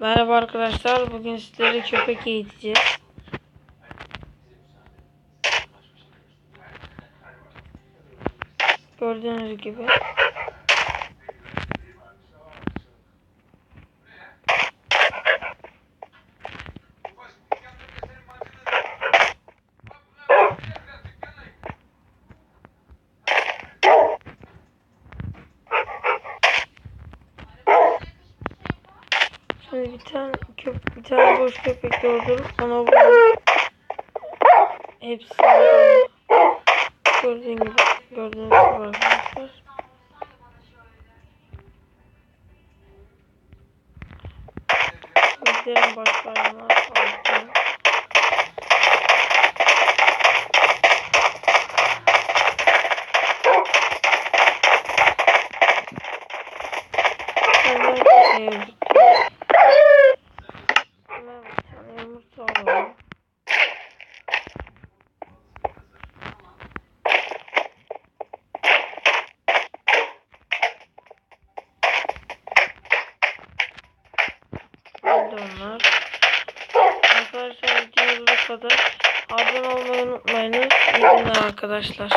Merhaba arkadaşlar. Bugün sizlere köpek eğiteceğiz. Gördüğünüz gibi. Şimdi bir tane köp bir tane boş köpek doldurup ona vuralım. Hepsi gördüğün gibi gördüğünüz gibi arkadaşlar. Bizlerin başlarına altına. Hemen Öldü onlar. Arkadaşlar videomuz bu kadar. Abone olmayı unutmayınız. İyi günler arkadaşlar.